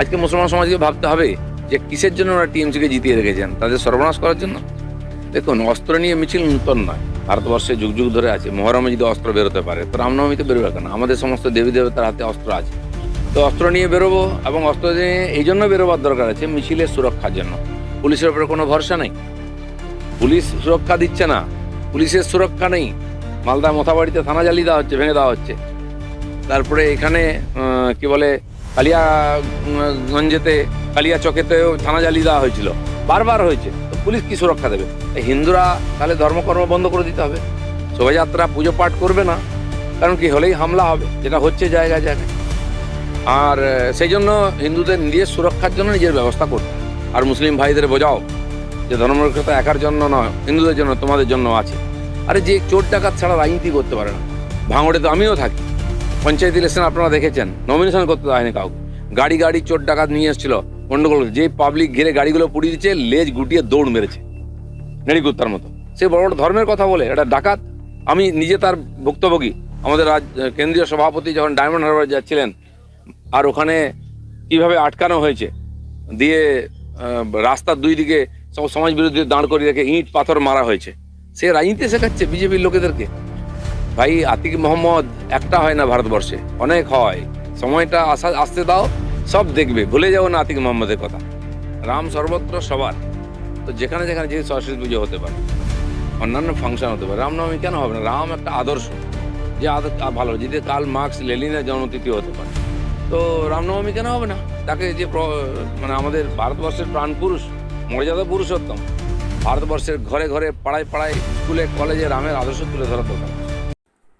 আজকে মুসলমান সমাজকে ভাবতে হবে যে কিসের জন্য ওরা টিএমসিকে জিতিয়ে রেখেছেন? তাদের সর্বনাশ করার জন্য? দেখুন, অস্ত্র নিয়ে মিছিল নূতন নয়। ভারতবর্ষে যুগ যুগ ধরে আছে। মহরমে যদি অস্ত্র বেরোতে পারে, তো রামনবমীতে বেরোবে কেন? আমাদের সমস্ত দেবী দেবতার হাতে অস্ত্র আছে। তো অস্ত্র নিয়ে বেরোবো এবং অস্ত্র নিয়ে এই জন্য বেরোবার দরকার আছে মিছিলের সুরক্ষার জন্য। পুলিশের উপরে কোনো ভরসা নেই। পুলিশ সুরক্ষা দিচ্ছে না। পুলিশের সুরক্ষা নেই। মালদা মোথাবাড়িতে থানা জ্বালিয়ে দেওয়া হচ্ছে, ভেঙে দেওয়া হচ্ছে। তারপরে এখানে কি বলে কালিয়াগঞ্জেতে কালিয়া চকেতেও থানা জ্বালিয়ে দেওয়া হয়েছিল। বারবার হয়েছে। পুলিশ কি সুরক্ষা দেবে? হিন্দুরা তাহলে ধর্মকর্ম বন্ধ করে দিতে হবে। শোভাযাত্রা, পুজো পাঠ করবে না। কারণ কি হলেই হামলা হবে, যেটা হচ্ছে জায়গায় জায়গায়। আর সেই জন্য হিন্দুদের নিজের সুরক্ষার জন্য নিজের ব্যবস্থা করতে আর মুসলিম ভাইদের বোঝাও যে ধর্মরক্ষতা একার জন্য নয়, হিন্দুদের জন্য, তোমাদের জন্য আছে। আরে যে চোর ডাকাত ছাড়া রাজনীতি করতে পারে না। ভাঙড়ে তো আমিও থাকি। পঞ্চায়েত ইলেকশন আপনারা দেখেছেন। নমিনেশন করতে হয়নি কাউকে। গাড়ি গাড়ি চোর ডাকাত নিয়ে এসেছিল গন্ডগোল। যে পাবলিক ঘিরে গাড়িগুলো পুড়িয়ে দিচ্ছে, লেজ গুটিয়ে দৌড় মেরেছে। নেড়িকুত্তার মতো। সে বড় বড় ধর্মের কথা বলে, এটা ডাকাত। আমি নিজে তার ভুক্তভোগী। আমাদের রাজ, কেন্দ্রীয় সভাপতি যখন ডায়মন্ড হারবার যাচ্ছিলেন, আর ওখানে কীভাবে আটকানো হয়েছে, দিয়ে রাস্তার দুই দিকে সব সমাজ বিরোধী দাঁড় করিয়ে রেখে ইট পাথর মারা হয়েছে। সে রাজনীতি শেখাচ্ছে বিজেপির লোকেদেরকে। ভাই আতিক মোহাম্মদ একটা হয় না ভারতবর্ষে, অনেক হয়। সময়টা আসা আসতে দাও, সব দেখবে, ভুলে যাও না আতিক মোহাম্মদের কথা। রাম সর্বত্র সবার। তো যেখানে যেখানে যে সরস্বতী পুজো হতে পারে, অন্যান্য ফাংশন হতে পারে, রামনবমী কেন হবে না? রাম একটা আদর্শ। যে আদর্শ ভালো যদি কাল মার্কস লেলিনের জন্মতিথি হতে পারে। তো রামনবমী কেন হবে না? তাকে যে মানে আমাদের ভারতবর্ষের প্রাণ পুরুষ মর্যাদা পুরুষোত্তম, ভারতবর্ষের ঘরে ঘরে, পাড়ায় পাড়ায়, স্কুলে, কলেজে রামের আদর্শ তুলে ধরা দরকার